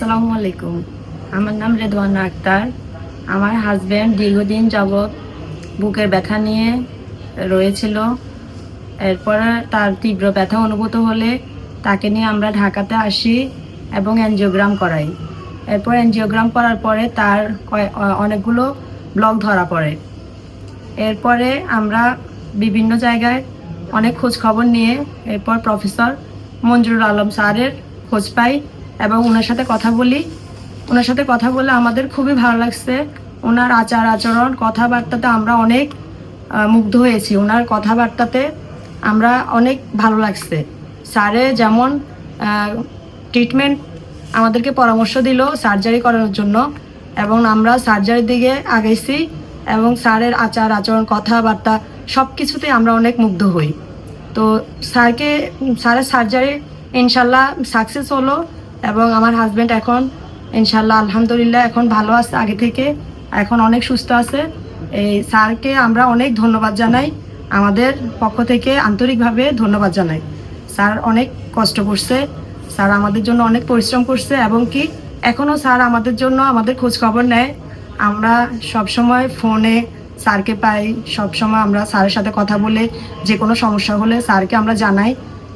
আসসালামু আলাইকুম। আমার নাম রেদওয়ানা আক্তার। আমার হাজব্যান্ড দীর্ঘদিন যাবৎ বুকের ব্যথা নিয়ে রয়েছিল। এরপরে তার তীব্র ব্যথা অনুভূত হলে তাকে নিয়ে আমরা ঢাকাতে আসি এবং অ্যানজিওগ্রাম করাই। এরপর অ্যানজিওগ্রাম করার পরে তার অনেকগুলো ব্লক ধরা পড়ে। এরপরে আমরা বিভিন্ন জায়গায় অনেক খোঁজ খবর নিয়ে এরপর প্রফেসর মঞ্জুরুল আলম স্যারের খোঁজ পাই। এবং ওনার সাথে কথা বলি। ওনার সাথে কথা বলে আমাদের খুবই ভালো লাগছে। ওনার আচার আচরণ, কথাবার্তাতে আমরা অনেক মুগ্ধ হয়েছি। ওনার কথাবার্তাতে আমরা অনেক ভালো লাগছে। স্যারে যেমন ট্রিটমেন্ট আমাদেরকে পরামর্শ দিল সার্জারি করানোর জন্য এবং আমরা সার্জারির দিকে আগাইছি এবং স্যারের আচার আচরণ, কথাবার্তা সব কিছুতে আমরা অনেক মুগ্ধ হই। তো স্যারকে, স্যারের সার্জারি ইনশাল্লাহ সাকসেস হলো। এবং আমার হাজব্যান্ড এখন ইনশাল্লাহ আলহামদুলিল্লাহ, এখন ভালো আছে আগে থেকে। এখন অনেক সুস্থ আছে। এই স্যারকে আমরা অনেক ধন্যবাদ জানাই। আমাদের পক্ষ থেকে আন্তরিকভাবে ধন্যবাদ জানাই। স্যার অনেক কষ্ট করছে। স্যার আমাদের জন্য অনেক পরিশ্রম করছে এবং কি এখনও স্যার আমাদের জন্য আমাদের খোঁজ খবর নেয়। আমরা সব সময় ফোনে স্যারকে পাই সব সময় আমরা স্যারের সাথে কথা বলে যে কোনো সমস্যা হলে স্যারকে আমরা জানাই।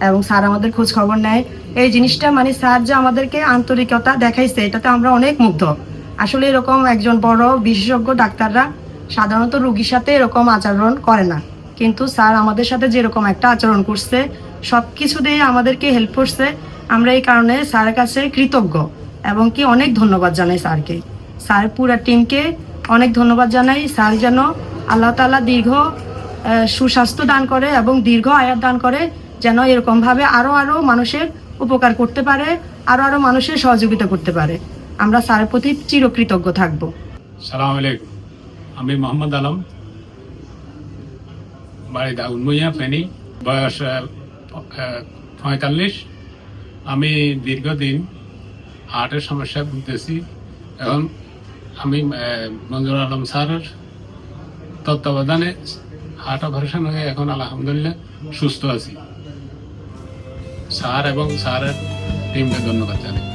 এবং স্যার আমাদের খোঁজ খবর নেয়। এই জিনিসটা মানে স্যার যে আমাদেরকে আন্তরিকতা দেখাইছে, এটাতে আমরা অনেক মুগ্ধ। আসলে এরকম একজন বড় বিশেষজ্ঞ ডাক্তাররা সাধারণত রুগীর সাথে এরকম আচরণ করে না। কিন্তু স্যার আমাদের সাথে যেরকম একটা আচরণ করছে সব কিছু দিয়ে আমাদেরকে হেল্প করছে। আমরা এই কারণে স্যারের কাছে কৃতজ্ঞ এবং কি অনেক ধন্যবাদ জানাই স্যারকে। স্যার পুরা টিমকে অনেক ধন্যবাদ জানাই। স্যার যেন আল্লাহ তাআলা দীর্ঘ সুস্বাস্থ্য দান করে এবং দীর্ঘ আয়াত দান করে। যেন এরকমভাবে আরও আরও মানুষের উপকার করতে পারে আরও আরও মানুষের সহযোগিতা করতে পারে। আমরা স্যারের প্রতি চিরকৃতজ্ঞ থাকব। সালাম আলাইকুম। আমি মোহাম্মদ আলম বাড়ি দাউনমুইয়া ফেনী, বয়স পঁয়তাল্লিশ। আমি দীর্ঘদিন হার্টের সমস্যায় ভুগতেছি এখন আমি মঞ্জুর আলম স্যারের তত্ত্বাবধানে হার্ট অপারেশন হয়ে এখন আলহামদুলিল্লাহ সুস্থ আছি। স্যার এবং স্যারের টিমকে ধন্যবাদ জানাই।